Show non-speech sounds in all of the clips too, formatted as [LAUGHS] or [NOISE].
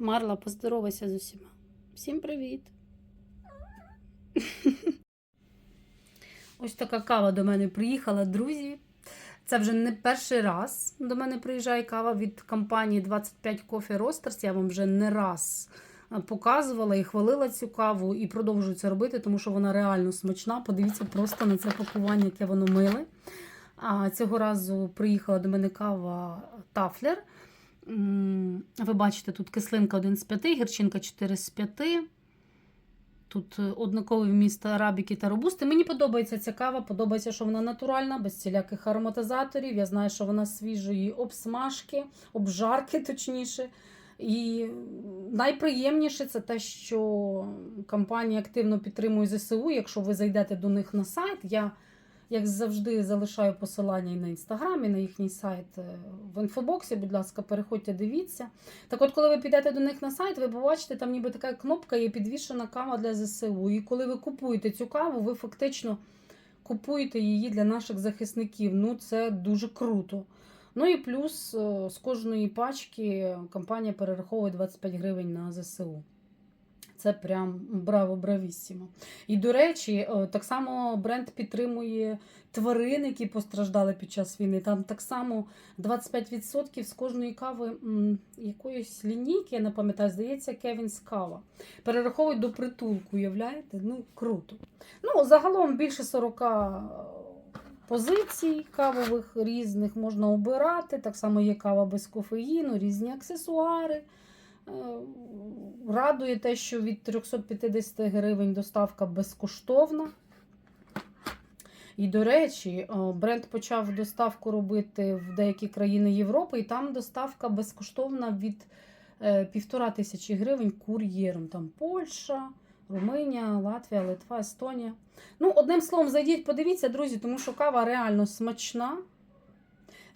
Марла, поздоровайся з усіма. Всім привіт! Ось така кава до мене приїхала, друзі. Це вже не перший раз до мене приїжджає кава від компанії 25 Coffee Roasters. Я вам вже не раз е, показувала і хвалила цю каву, і продовжую це робити, тому що вона реально смачна. Подивіться просто на це пакування, яке воно миле. А цього разу приїхала до мене кава Тафлер. Ви бачите, тут кислинка 1 з 5, гірчинка 4 з 5. Тут е, однаковий вміст арабіки та робусти. Мені подобається ця кава, подобається, що вона натуральна, без всіляких ароматизаторів. Я знаю, що вона свіжої обсмажки, обжарки, [LAUGHS] точніше. І найприємніше це те, що компанія активно підтримує ЗСУ. Якщо ви зайдете до них на сайт, я, як завжди, залишаю посилання і на інстаграм, і на їхній сайт е, в інфобоксі. Будь ласка, переходьте, дивіться. Так от, коли ви підете до них на сайт, ви побачите, там ніби така кнопка є підвішена кава для ЗСУ. І коли ви купуєте цю каву, ви фактично купуєте її для наших захисників. Ну, це дуже круто. Ну і плюс е, з кожної пачки компанія перераховує 25 гривень на ЗСУ. Це прям браво, бравіссимо. І, до речі, е, так само бренд підтримує тварин, які постраждали під час війни. Там так само 25% з кожної кави якоїсь лінійки, я не пам'ятаю, здається, Кевінс кава. Перераховують до притулку, уявляєте? Ну, круто. Ну, загалом більше 40 позицій кавових різних можна обирати. Так само є кава без кофеїну, різні аксесуари. Е, Радує те, що від 350 гривень доставка безкоштовна. І, до речі, бренд почав доставку робити в деякі країни Європи, і там доставка безкоштовна від е, півтора тисячі гривень кур'єром. Там Польща, Румунія, Латвія, Литва, Естонія. Ну, одним словом, зайдіть, подивіться, друзі, тому що кава реально смачна.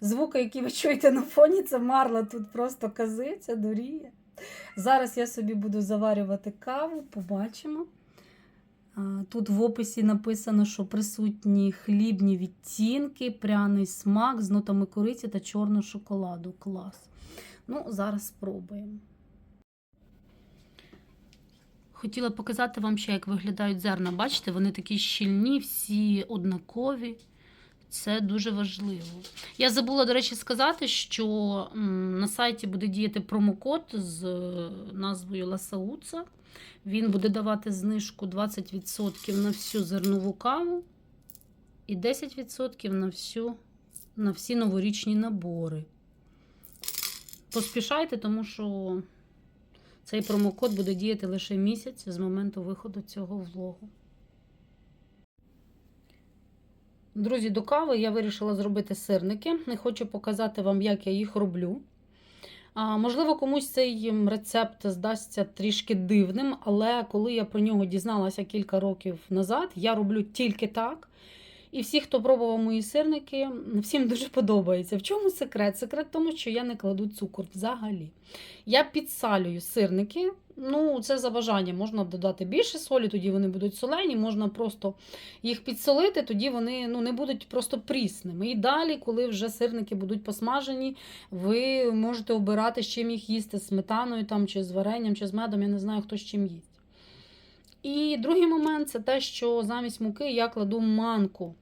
Звуки, які ви чуєте на фоні, це марла тут просто казиться, дуріє. Зараз я собі буду заварювати каву, побачимо. Тут в описі написано, що присутні хлібні відтінки, пряний смак з нотами кориці та чорного шоколаду. Клас. Ну, зараз спробуємо. Хотіла показати вам ще, як виглядають зерна. Бачите, вони такі щільні, всі однакові. Це дуже важливо. Я забула, до речі, сказати, що на сайті буде діяти промокод з е, назвою Ласауца. Він буде давати знижку 20% на всю зернову каву і 10% на, всю, на всі новорічні набори. Поспішайте, тому що цей промокод буде діяти лише місяць з моменту виходу цього влогу. Друзі, до кави я вирішила зробити сирники. І хочу показати вам, як я їх роблю. А, можливо, комусь цей рецепт здасться трішки дивним, але коли я про нього дізналася кілька років назад, я роблю тільки так. І всі, хто пробував мої сирники, всім дуже подобається. В чому секрет? Секрет в тому, що я не кладу цукор взагалі. Я підсалюю сирники. Ну, це за бажанням. Можна додати більше солі, тоді вони будуть солені, можна просто їх підсолити, тоді вони ну, не будуть просто прісними. І далі, коли вже сирники будуть посмажені, ви можете обирати, з чим їх їсти, з сметаною там, чи з варенням, чи з медом, я не знаю, хто з чим їсть. І другий момент це те, що замість муки я кладу манку.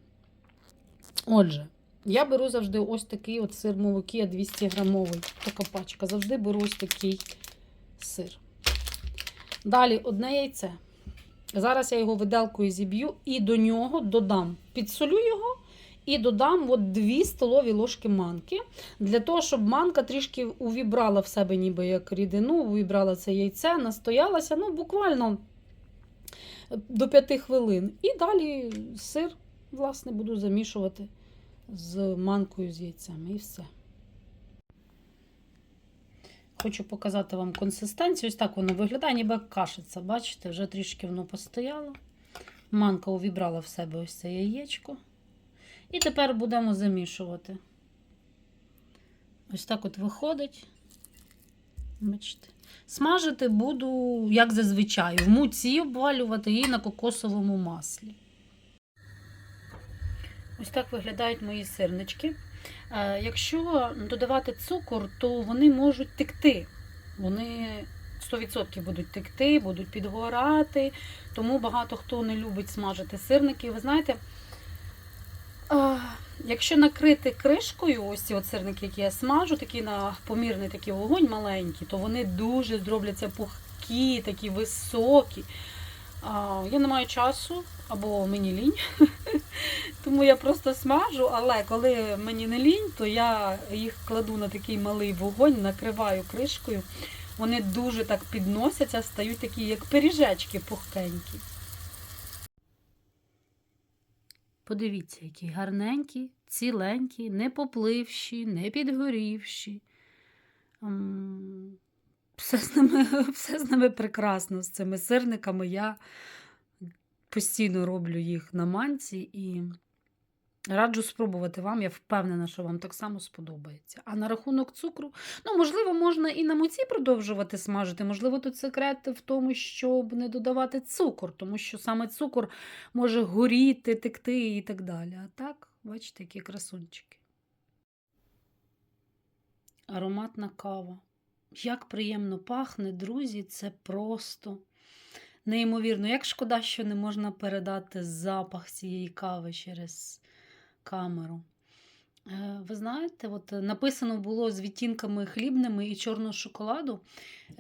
Отже, я беру завжди ось такий от сир молокія 200 грамовий, така пачка. Завжди беру ось такий сир. Далі одне яйце. Зараз я його виделкою зіб'ю і до нього додам, підсолю його і додам от 2 столові ложки манки. Для того, щоб манка трішки увібрала в себе ніби як рідину, увібрала це яйце, настоялася, ну, буквально до 5 хвилин. І далі сир, власне, буду замішувати з манкою з яйцями і все. Хочу показати вам консистенцію. Ось так воно виглядає, ніби кашиця. Бачите, вже трішки воно постояло. Манка увібрала в себе ось це яєчко. І тепер будемо замішувати. Ось так от виходить. Бачите. Смажити буду, як зазвичай, в муці обвалювати і на кокосовому маслі. Ось так виглядають мої сирнички. Е, Якщо додавати цукор, то вони можуть текти. Вони 100% будуть текти, будуть підгорати. Тому багато хто не любить смажити сирники. Ви знаєте, якщо накрити кришкою, ось ці сирники, які я смажу, такі на помірний такий вогонь маленький, то вони дуже зробляться пухкі, такі високі. Я не маю часу, або мені лінь. [LAUGHS] Тому я просто смажу, але коли мені не лінь, то я їх кладу на такий малий вогонь, накриваю кришкою. Вони дуже так підносяться, стають такі, як пиріжечки пухкенькі. Подивіться, які гарненькі, ціленькі, не попливші, не підгорівші. Все з ними, [LAUGHS] все з ними прекрасно, з цими сирниками. Я постійно роблю їх на манці і раджу спробувати вам. Я впевнена, що вам так само сподобається. А на рахунок цукру, ну, можливо, можна і на муці продовжувати смажити. Можливо, тут секрет в тому, щоб не додавати цукор, тому що саме цукор може горіти, текти і так далі. А так, бачите, які красунчики. Ароматна кава. Як приємно пахне, друзі, це просто неймовірно. Як шкода, що не можна передати запах цієї кави через камеру. Е, Ви знаєте, от написано було з відтінками хлібними і чорного шоколаду.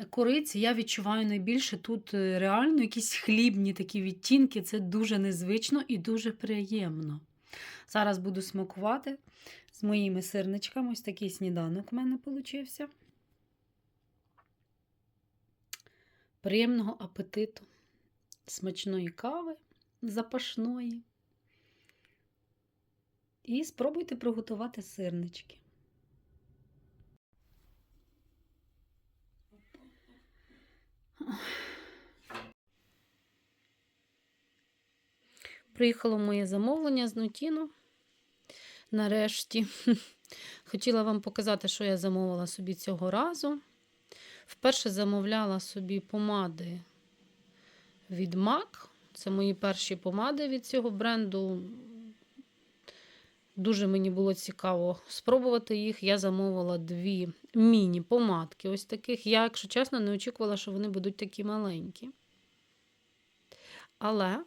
Кориці я відчуваю найбільше тут е, реально якісь хлібні такі відтінки. Це дуже незвично і дуже приємно. Зараз буду смакувати з моїми сирничками. Ось такий сніданок в мене получився. Приємного апетиту, смачної кави, запашної. І спробуйте приготувати сирнички. Приїхало моє замовлення з Нутіно. Нарешті. [LAUGHS] Хотіла вам показати, що я замовила собі цього разу. Вперше замовляла собі помади від MAC. Це мої перші помади від цього бренду. Дуже мені було цікаво спробувати їх. Я замовила дві міні-помадки. Ось таких. Я, якщо чесно, не очікувала, що вони будуть такі маленькі. Але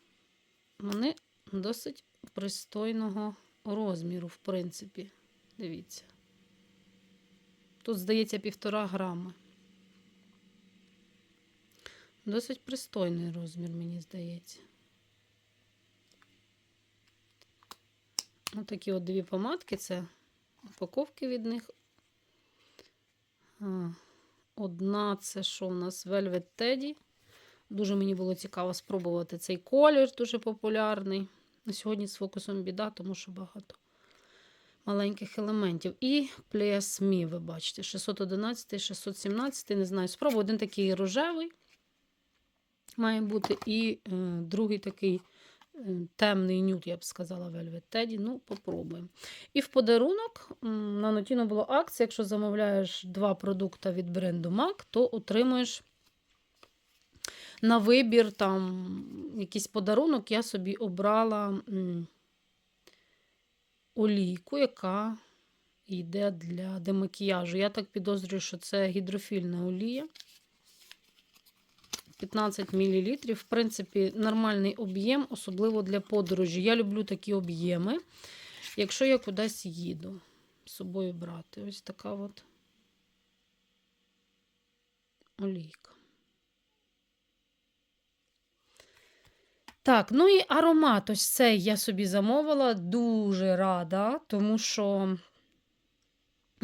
вони досить пристойного розміру, в принципі. Дивіться. Тут, здається, півтора грами. Досить пристойний розмір, мені здається. Отакі от дві помадки, це упаковки від них. Одна це що у нас Velvet Teddy. Дуже мені було цікаво спробувати цей колір, дуже популярний. На сьогодні з фокусом біда, тому що багато маленьких елементів. І Me, ви бачите, 611, 617, не знаю, спробую. Один такий рожевий має бути, і е, другий такий темний нюд, я б сказала, Velvet Teddy. Ну, попробуємо. І в подарунок на Notino була акція, якщо замовляєш два продукти від бренду MAC, то отримуєш на вибір там якийсь подарунок, я собі обрала олійку, яка йде для демакіяжу. Я так підозрюю, що це гідрофільна олія. 15 мл. В принципі, нормальний об'єм, особливо для подорожі. Я люблю такі об'єми, якщо я кудись їду з собою брати. Ось така от олійка. Так, ну і аромат ось цей я собі замовила. Дуже рада, тому що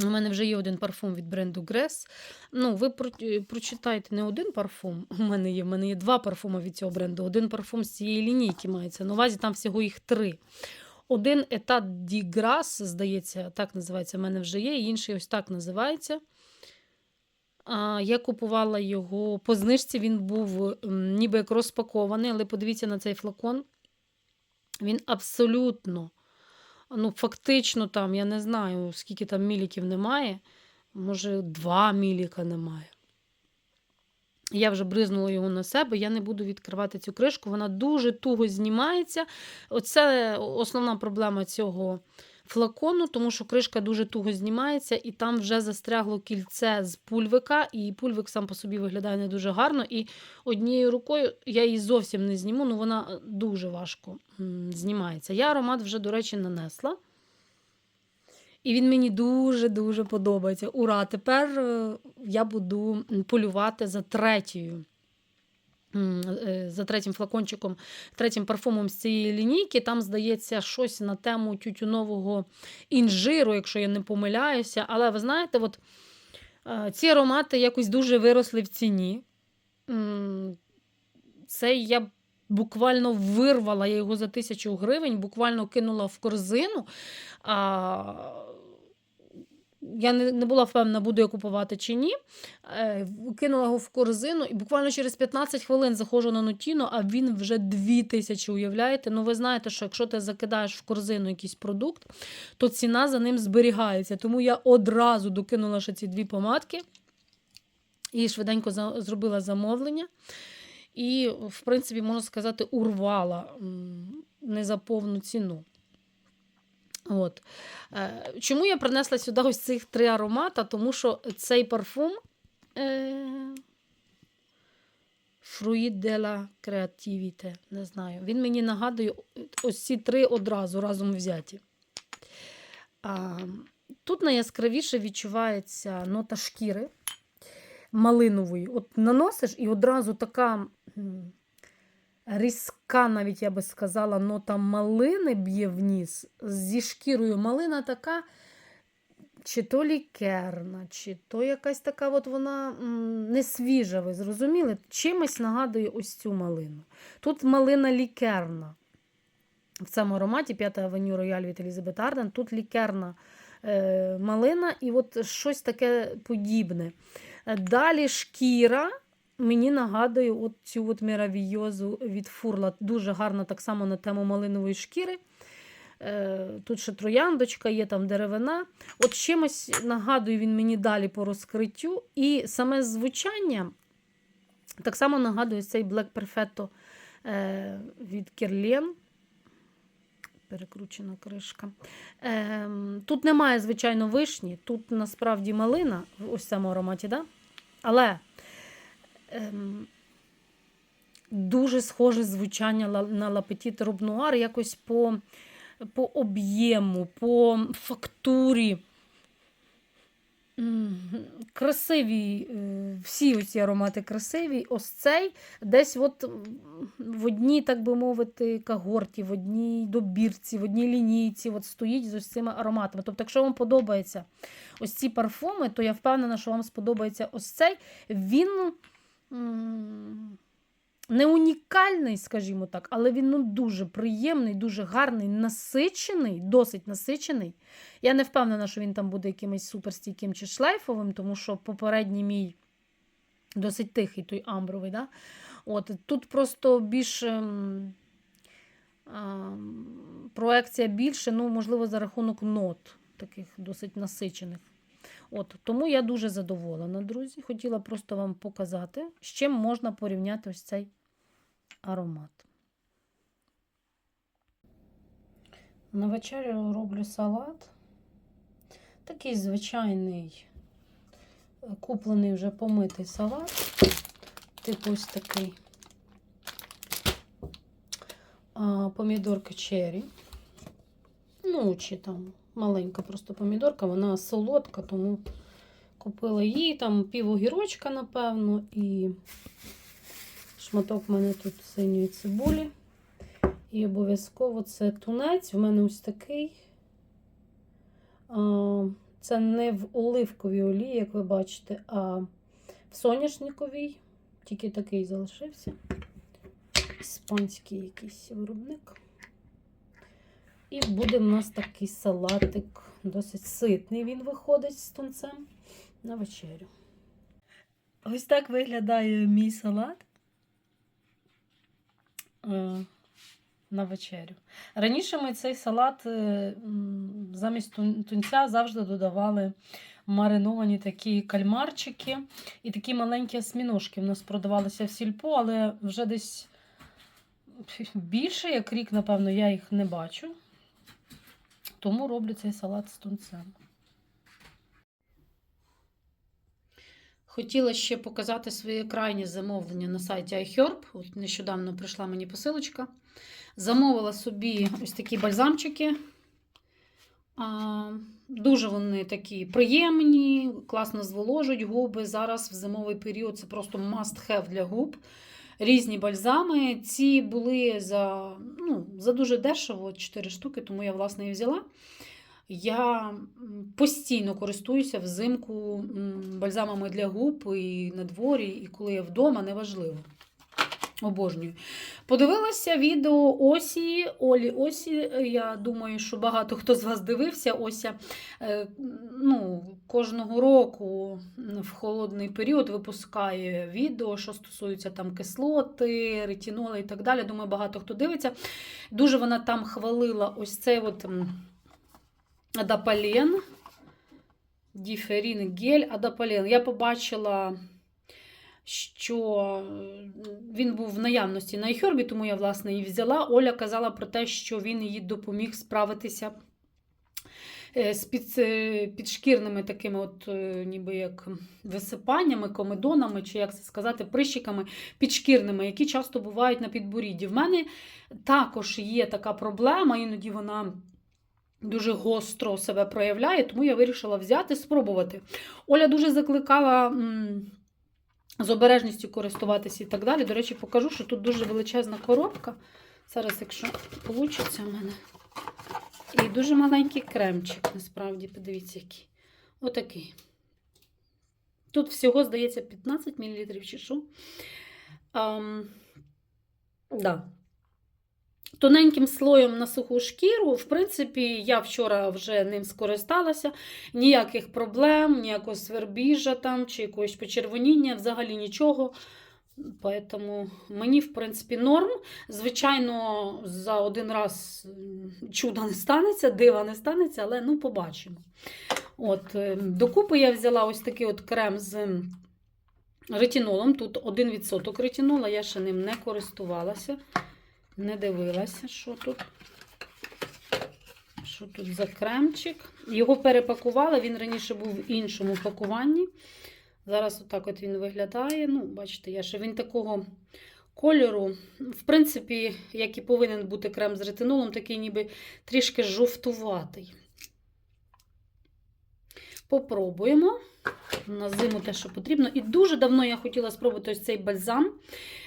у мене вже є один парфум від бренду Грес. Ну, ви про- прочитайте не один парфум. [LAUGHS] У мене є, в мене є два парфуми від цього бренду. Один парфум з цієї лінійки мається. На увазі там всього їх три. Один етат Ді Грас, здається, так називається. в мене вже є, інший ось так називається. А, я купувала його по знижці, він був ніби як розпакований, але подивіться на цей флакон. Він абсолютно, ну, фактично, там, я не знаю, скільки там міліків немає. Може, два міліка немає. Я вже бризнула його на себе, я не буду відкривати цю кришку, вона дуже туго знімається. Оце основна проблема цього флакону, тому що кришка дуже туго знімається, і там вже застрягло кільце з пульвика, і пульвик сам по собі виглядає не дуже гарно. І однією рукою я її зовсім не зніму, ну вона дуже важко знімається. Я аромат вже, до речі, нанесла. І він мені дуже-дуже подобається. Ура! Тепер е, я буду полювати за третьою. Е, За третім флакончиком, третім парфумом з цієї лінійки. Там, здається, щось на тему тютюнового інжиру, якщо я не помиляюся. Але ви знаєте, от е, ці аромати якось дуже виросли в ціні. Це я буквально вирвала я його за тисячу гривень, буквально кинула в корзину. Я не, не була впевнена, буду я купувати чи ні. Е, кинула його в корзину, і буквально через 15 хвилин заходжу на Нотіно, а він вже 2000, уявляєте? Ну, ви знаєте, що якщо ти закидаєш в корзину якийсь продукт, то ціна за ним зберігається. Тому я одразу докинула ще ці дві помадки і швиденько зробила замовлення. І, в принципі, можна сказати, урвала не за повну ціну. От. Е, Чому я принесла сюди ось цих три аромата? Тому що цей парфум е, Fruit de la Creativite, не знаю. Він мені нагадує ось ці три одразу разом взяті. А, тут найяскравіше відчувається нота шкіри малинової. От наносиш і одразу така різка, навіть я би сказала, нота малини б'є в ніс зі шкірою. Малина така, чи то лікерна, чи то якась така, от вона не свіжа, ви зрозуміли? Чимось нагадує ось цю малину. Тут малина лікерна. В цьому ароматі 5 авеню Рояль від Елізабет Арден. Тут лікерна е, малина і от щось таке подібне. Далі шкіра мені нагадує от цю от міравійозу від фурла. Дуже гарна так само на тему малинової шкіри. Е, Тут ще трояндочка, є там деревина. От чимось нагадує він мені далі по розкриттю. І саме звучання так само нагадує цей Black Perfetto е, від Керлен. Перекручена кришка. Ем, тут немає, звичайно, вишні, тут насправді малина в цьому ароматі, да? але ем, дуже схоже звучання на Лапетіт Робнуар, якось по, по об'єму, по фактурі. Красиві, е, всі оці аромати красиві. Ось цей десь от в одній, так би мовити, кагорті, в одній добірці, в одній лінійці от стоїть з ось цими ароматами. Тобто, якщо вам подобаються ось ці парфуми, то я впевнена, що вам сподобається ось цей. Він не унікальний, скажімо так, але він ну, дуже приємний, дуже гарний, насичений, досить насичений. Я не впевнена, що він там буде якимось суперстійким чи шлейфовим, тому що попередній мій досить тихий, той амбровий. Да? От, тут просто більш ем, ем, проекція більше, ну, можливо, за рахунок нот, таких досить насичених. От, тому я дуже задоволена, друзі. Хотіла просто вам показати, з чим можна порівняти ось цей аромат. На вечерю роблю салат. Такий звичайний, е, куплений вже помитий салат. Типу ось такий. А, помідорка черрі. Ну, чи там маленька просто помідорка, вона солодка, тому купила її, там пів огірочка, напевно, і шматок в мене тут синьої цибулі. І обов'язково це тунець. В мене ось такий. Це не в оливковій олії, як ви бачите, а в соняшниковій. Тільки такий залишився. Іспанський якийсь виробник. І буде в нас такий салатик, досить ситний він виходить з тунцем на вечерю. Ось так виглядає мій салат е, на вечерю. Раніше ми цей салат е, замість тунця завжди додавали мариновані такі кальмарчики і такі маленькі осьміножки. В нас продавалися в сільпо, але вже десь більше, як рік, напевно, я їх не бачу. Тому роблю цей салат з тунцем. Хотіла ще показати своє крайнє замовлення на сайті iHerb. От нещодавно прийшла мені посилочка. Замовила собі ось такі бальзамчики. А, дуже вони такі приємні, класно зволожують губи. Зараз в зимовий період це просто must have для губ. Різні бальзами. Ці були за, ну, за дуже дешево, 4 штуки, тому я, власне, і взяла. Я постійно користуюся взимку бальзамами для губ і на дворі, і коли я вдома, неважливо. Обожнюю. Подивилася відео Осі, Олі Осі. Я думаю, що багато хто з вас дивився. Ося е, ну, кожного року в холодний період випускає відео, що стосується там кислоти, ретіноли і так далі. Думаю, багато хто дивиться. Дуже вона там хвалила ось цей от адапален. Діферін гель адапален. Я побачила що він був в наявності на iHerb, тому я, власне, і взяла. Оля казала про те, що він їй допоміг справитися е, з під, е, підшкірними такими, от, е, ніби як висипаннями, комедонами, чи як це сказати, прищиками підшкірними, які часто бувають на підборідді. В мене також є така проблема, іноді вона. Дуже гостро себе проявляє, тому я вирішила взяти, спробувати. Оля дуже закликала з обережністю користуватися і так далі. До речі, покажу, що тут дуже величезна коробка. Зараз, якщо вийде в мене. І дуже маленький кремчик, насправді, подивіться, який. Отакий. Тут всього, здається, 15 мл чи що. Ам. Тоненьким слоєм на суху шкіру, в принципі, я вчора вже ним скористалася. Ніяких проблем, ніякого свербіжа там чи якогось почервоніння, взагалі нічого. Поэтому мені, в принципі, норм. Звичайно, за один раз м, чуда не станеться, дива не станеться, але ну, побачимо. От, е, докупи я взяла ось такий от крем з ретинолом. Тут 1% ретинола, я ще ним не користувалася. Не дивилася, що тут. Що тут за кремчик. Його перепакували, він раніше був в іншому пакуванні. Зараз отак от він виглядає. Ну, бачите, я ще він такого кольору. В принципі, як і повинен бути крем з ретинолом, такий ніби трішки жовтуватий. Попробуємо. На зиму те, що потрібно. І дуже давно я хотіла спробувати ось цей бальзам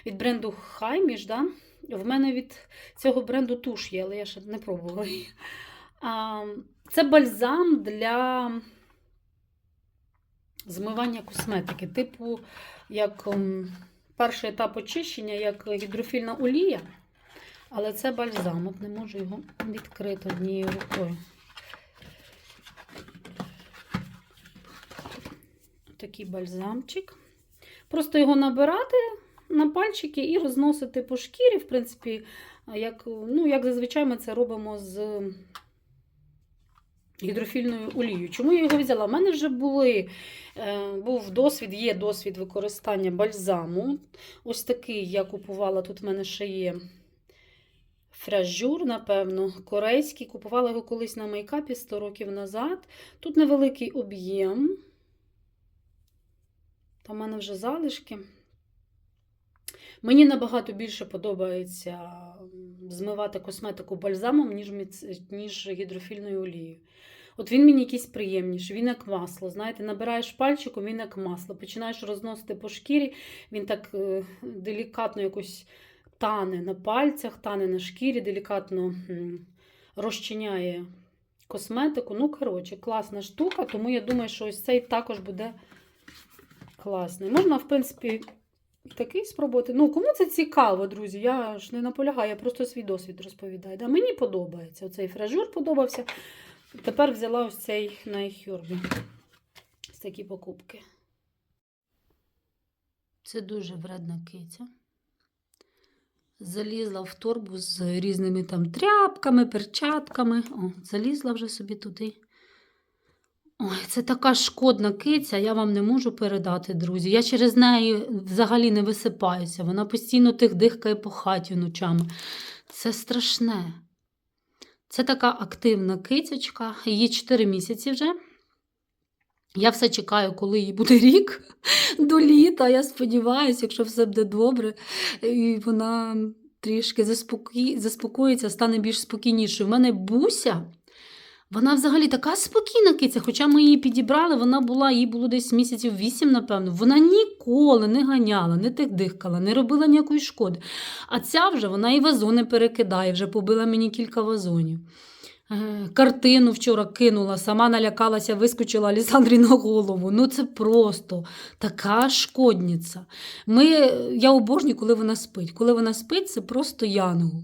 від бренду Хайміш. Да? В мене від цього бренду туш є, але я ще не пробувала її. Це бальзам для змивання косметики. Типу, як перший етап очищення, як гідрофільна олія. Але це бальзам. От не можу його відкрити однією рукою. Такий бальзамчик. Просто його набирати на пальчики і розносити по шкірі, в принципі, як, ну, як зазвичай ми це робимо з гідрофільною олією. Чому я його взяла? У мене вже були, е, був досвід, є досвід використання бальзаму. Ось такий я купувала, тут в мене ще є фражур, напевно, корейський. Купувала його колись на мейкапі 100 років назад. Тут невеликий об'єм. Там в мене вже залишки. Мені набагато більше подобається змивати косметику бальзамом, ніж, ніж гідрофільною олією. От він мені якийсь приємніший, він як масло. Знаєте, набираєш пальчиком, він як масло. Починаєш розносити по шкірі, він так е, делікатно якось тане на пальцях, тане на шкірі, делікатно розчиняє косметику. Ну, коротше, класна штука, тому я думаю, що ось цей також буде класний. Можна, в принципі, такий спробувати. Ну, кому це цікаво, друзі? Я ж не наполягаю, я просто свій досвід розповідаю. Да, мені подобається. Оцей фражур подобався. Тепер взяла ось цей на iHerb. Ось такі покупки. Це дуже вредна киця. Залізла в торбу з різними там тряпками, перчатками. О, залізла вже собі туди. Ой, це така шкодна киця, я вам не можу передати, друзі. Я через неї взагалі не висипаюся. Вона постійно тих дихкає по хаті ночами. Це страшне. Це така активна кицячка, їй 4 місяці вже. Я все чекаю, коли їй буде рік [LAUGHS] до літа. Я сподіваюся, якщо все буде добре, і вона трішки заспокоїться, стане більш спокійнішою. У мене буся. Вона взагалі така спокійна киця, хоча ми її підібрали, вона була, їй було десь місяців вісім, напевно. Вона ніколи не ганяла, не тих-дихкала, не робила ніякої шкоди. А ця вже вона і вазони перекидає, вже побила мені кілька вазонів. Е, Картину вчора кинула, сама налякалася, вискочила Алісандрі на голову. Ну це просто така шкодниця. Ми, я обожнюю, коли вона спить. Коли вона спить, це просто янгол.